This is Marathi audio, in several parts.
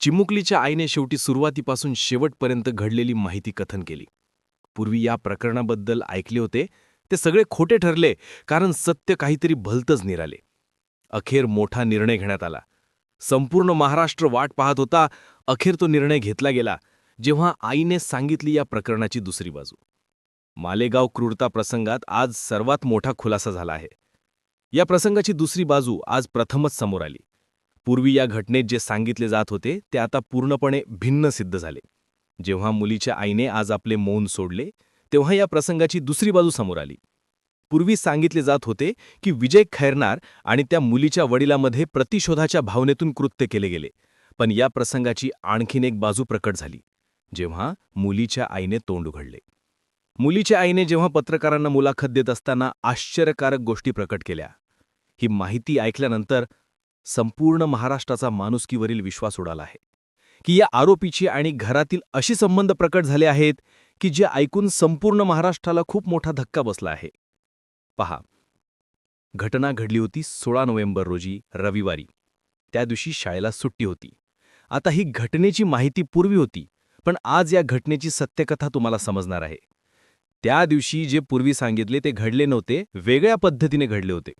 चिमुकलीच्या आईने शेवटी सुरुवातीपासून शेवटपर्यंत घडलेली माहिती कथन केली. पूर्वी या प्रकरणाबद्दल ऐकले होते ते सगळे खोटे ठरले कारण सत्य काहीतरी भलतंच निराले. अखेर मोठा निर्णय घेण्यात आला. संपूर्ण महाराष्ट्र वाट पाहत होता अखेर तो निर्णय घेतला गेला जेव्हा आईने सांगितली या प्रकरणाची दुसरी बाजू. मालेगाव क्रूरता प्रसंगात आज सर्वात मोठा खुलासा झाला आहे. या प्रसंगाची दुसरी बाजू आज प्रथमच समोर आली. पूर्वी या घटनेत जे सांगितले जात होते ते आता पूर्णपणे भिन्न सिद्ध झाले. जेव्हा मुलीच्या आईने आज आपले मौन सोडले तेव्हा या प्रसंगाची दुसरी बाजू समोर आली. पूर्वी सांगितले जात होते की विजय खैरनार आणि त्या मुलीच्या वडिलामध्ये प्रतिशोधाच्या भावनेतून कृत्य केले गेले. पण या प्रसंगाची आणखीन एक बाजू प्रकट झाली जेव्हा मुलीच्या आईने तोंड उघडले. मुलीच्या आईने जेव्हा पत्रकारांना मुलाखत देत असताना आश्चर्यकारक गोष्टी प्रकट केल्या. ही माहिती ऐकल्यानंतर संपूर्ण महाराष्ट्राचा माणुसकीवरील विश्वास उडाला आहे की या आरोपीची आणि घरातील अशी संबंध प्रकट झाले आहेत की जे ऐकून संपूर्ण महाराष्ट्राला खूप मोठा धक्का बसला आहे. पहा घटना घडली होती सोळा नोव्हेंबर रोजी रविवारी. त्या दिवशी शाळेला सुट्टी होती. आता ही घटनेची माहिती पूर्वी होती पण आज या घटनेची सत्यकथा तुम्हाला समजणार आहे. त्या दिवशी जे पूर्वी सांगितले ते घडले नव्हते वेगळ्या पद्धतीने घडले होते.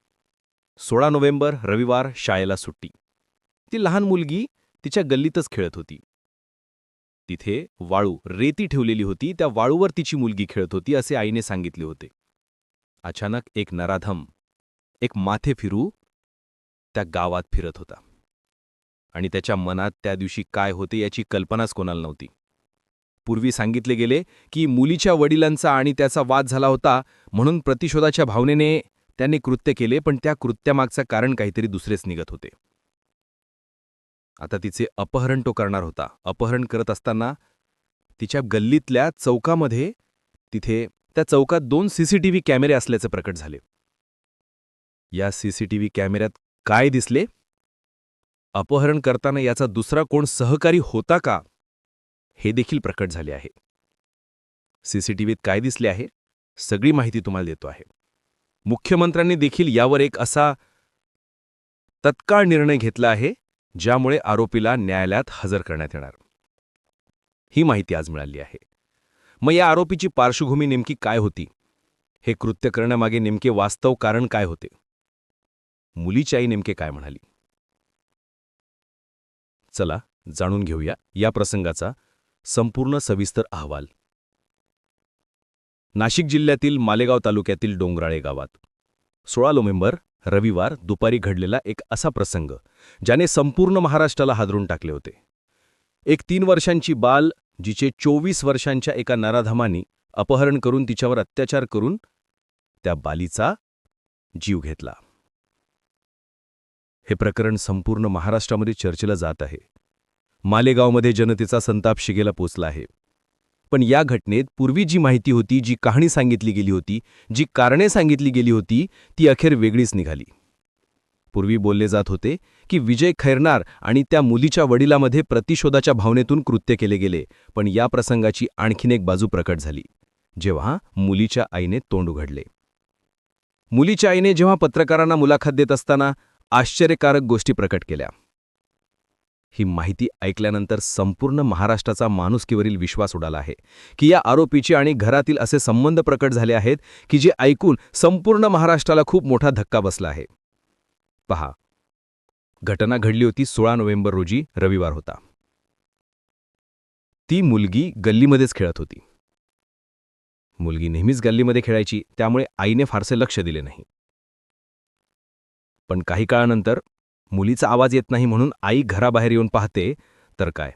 सोळा नोव्हेंबर रविवार शाळेला सुट्टी. ती लहान मुलगी तिच्या गल्लीतच खेळत होती. तिथे वाळू रेती ठेवलेली होती त्या वाळूवर तिची मुलगी खेळत होती असे आईने सांगितले होते. अचानक एक नराधम एक माथे फिरू त्या गावात फिरत होता. आणि त्याच्या मनात त्या दिवशी काय होते याची कल्पनाच कोणाला नव्हती. पूर्वी सांगितले गेले की मुलीच्या वडिलांचा आणि त्याचा वाद झाला होता म्हणून प्रतिशोधाच्या भावनेने त्यांनी कृत्य केले पण त्या कृत्यामागचं कारण काहीतरी दुसरेच निघत होते. आता तिचे अपहरण तो करणार होता. अपहरण करत असताना तिच्या गल्लीतल्या चौकामध्ये तिथे त्या चौकात दोन सीसीटीव्ही कॅमेरे असल्याचे प्रकट झाले. या सीसीटीव्ही कॅमेऱ्यात काय दिसले? अपहरण करताना याचा दुसरा कोण सहकारी होता का? हे देखील प्रकट झाले आहे. सीसीटीव्हीत काय दिसले आहे? सगळी माहिती तुम्हाला देतो आहे. मुख्यमंत्र्यांनी देखील यावर एक असा तत्काळ निर्णय घेतला आहे ज्यामुळे आरोपीला न्यायालयात हजर करण्यात येणार. ही माहिती आज मिळाली आहे. मग या आरोपीची पार्श्वभूमी नेमकी काय होती? हे कृत्य करण्यामागे नेमके वास्तव कारण काय होते? मुलीची आई नेमके काय म्हणाली? चला जाणून घेऊया या प्रसंगाचा संपूर्ण सविस्तर अहवाल. नाशिक जिल्ह्यातील मालेगाव तालुक्यातील डोंगराळे गावात. सोळा नोव्हेंबर रविवार दुपारी घडलेला एक असा प्रसंग ज्याने संपूर्ण महाराष्ट्राला हादरून टाकले होते. एक तीन वर्षांची बाल जिचे चोवीस वर्षांच्या एका नराधमानी अपहरण करून तिच्यावर अत्याचार करून त्या बालीचा जीव घेतला. हे प्रकरण संपूर्ण महाराष्ट्रामध्ये चर्चेला जात आहे. मालेगावमध्ये जनतेचा संताप शिगेला पोचला आहे. पण या घटनेत पूर्वी जी माहिती होती जी कहाणी सांगितली गेली होती जी कारणे सांगितली गेली होती ती अखेर वेगळीच निघाली. पूर्वी बोलले जात होते की विजय खैरनार आणि त्या मुलीच्या वडिलामध्ये प्रतिशोधाच्या भावनेतून कृत्य केले गेले पण या प्रसंगाची आणखीन एक बाजू प्रकट झाली. जेव्हा मुलीच्या आईने तोंड उघडले. मुलीच्या आईने जेव्हा पत्रकारांना मुलाखत देत असताना आश्चर्यकारक गोष्टी प्रकट केल्या. ही माहिती ऐकल्यानंतर संपूर्ण महाराष्ट्राचा माणुसकीवरील विश्वास उडाला आहे की या आरोपीचे आणि घरातील असे संबंध प्रकट झाले आहेत की जे ऐकून संपूर्ण महाराष्ट्राला खूप मोठा धक्का बसला आहे. पहा. घटना घडली होती सोळा नोव्हेंबर रोजी रविवार होता. ती मुलगी गल्लीमध्येच खेळत होती. मुलगी नेहमीच गल्लीमध्ये खेळायची त्यामुळे आईने फारसे लक्ष दिले नाही. पण काही काळानंतर मुलीचा आवाज येत नाही म्हणून आई घराबाहेर येऊन पाहते तर काय?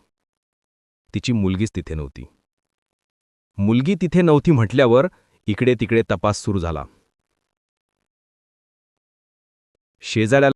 तिची मुलगीच तिथे नव्हती. मुलगी तिथे नव्हती म्हटल्यावर इकडे तिकडे तपास सुरू झाला. शेजाऱ्याला